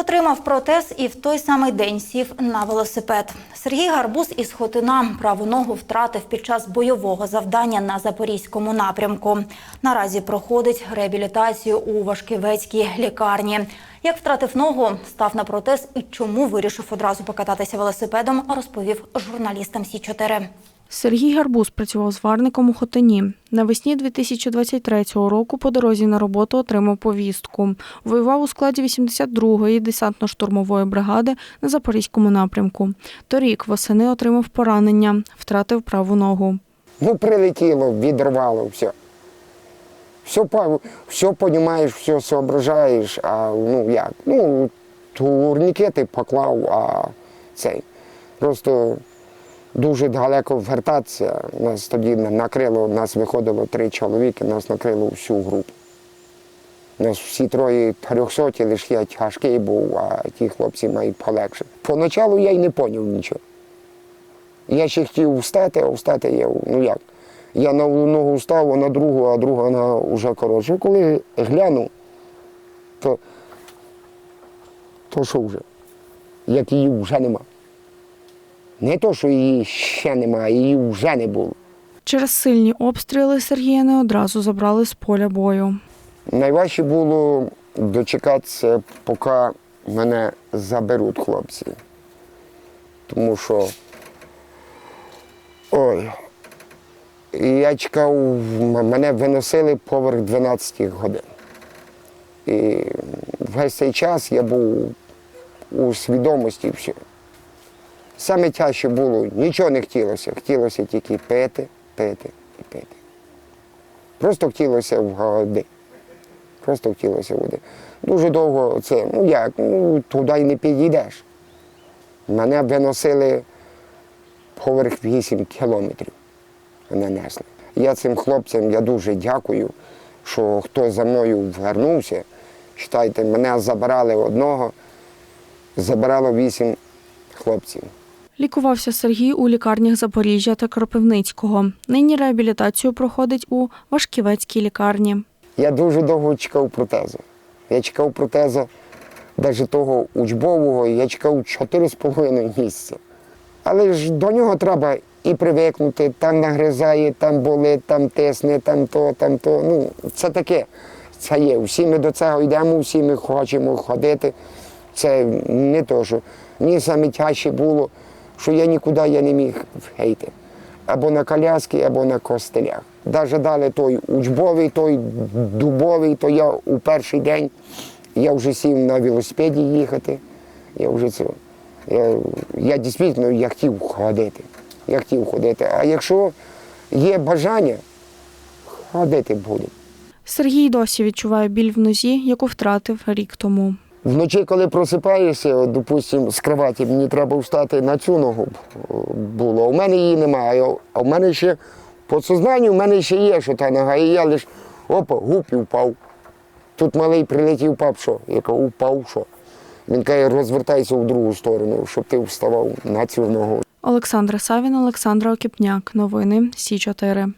Отримав протез і в той самий день сів на велосипед. Сергій Гарбуз із Хотина праву ногу втратив під час бойового завдання на запорізькому напрямку. Наразі проходить реабілітацію у Вашківецькій лікарні. Як втратив ногу, став на протез і чому вирішив одразу покататися велосипедом, розповів журналістам Сі 4 Сергій Гарбуз працював зварником у Хотині. Навесні 2023 року по дорозі на роботу отримав повістку. Воював у складі 82-ї десантно-штурмової бригади на Запорізькому напрямку. Торік восени отримав поранення, втратив праву ногу. Ну, прилетіло, відірвало все. Все, все понімаєш, все соображаєш, а ну як? Ну, турнікети поклав, а цей. Просто дуже далеко вертатися. Нас тоді накрило, нас виходило три чоловіки, нас накрило всю групу. Нас всі троє трьохсоті, лише я тяжкий був, а ті хлопці мають полегше. Поначалу я й не зрозумів нічого. Я ще хотів встати, а встати я, ну як? Я на одну ногу встав, а на другу, а друга нога вже коротше. Коли глянув, то, то що вже? Як її вже нема. Не то, що її ще нема, її вже не було. Через сильні обстріли Сергія не одразу забрали з поля бою. Найважче було дочекатися, поки мене заберуть хлопці. Тому що ой, я чекав, мене виносили поверх 12 годин. І весь цей час я був у свідомості все. Саме тяжче було, нічого не хотілося. Хотілося тільки пити, пити і пити. Просто хотілося води. Просто хотілося води. Дуже довго це, ну як, ну туди й не підійдеш. Мене виносили поверх 8 кілометрів. Мене несли. Я цим хлопцям я дуже дякую, що хто за мною вернувся. Читайте, мене забирали одного, забирало вісім хлопців. Лікувався Сергій у лікарнях Запоріжжя та Кропивницького. Нині реабілітацію проходить у Вашківецькій лікарні. Я дуже довго чекав протезу. Я чекав протезу навіть того учбового, я чекав 4,5 місяця. Але ж до нього треба і привикнути, там нагризає, там болить, там тисне, там то, там то. Ну, це таке. Це є. Всі ми до цього йдемо, всі ми хочемо ходити. Це не то, що мені саме тяжче було, що я нікуди я не міг вийти. Або на коляски, або на костелях. Навіть дали той учбовий, той дубовий, то я у перший день я вже сів на велосипеді їхати. Я вже це. Я, я дійсно я хотів ходити. Я хотів ходити. А якщо є бажання, ходити буду. Сергій досі відчуває біль в нозі, яку втратив рік тому. Вночі, коли просипаєшся, от, допустим, з кроваті, мені треба встати на цю ногу було. У мене її немає, а в мене ще по сознанню в мене ще є, що та нога, і я лише опа, гуп і впав. Тут малий прилетів пап, що? Я кажу, упав, що? Він каже, розвертайся в другу сторону, щоб ти вставав на цю ногу. Олександра Савін, Олександра Окіпняк. Новини Сі 4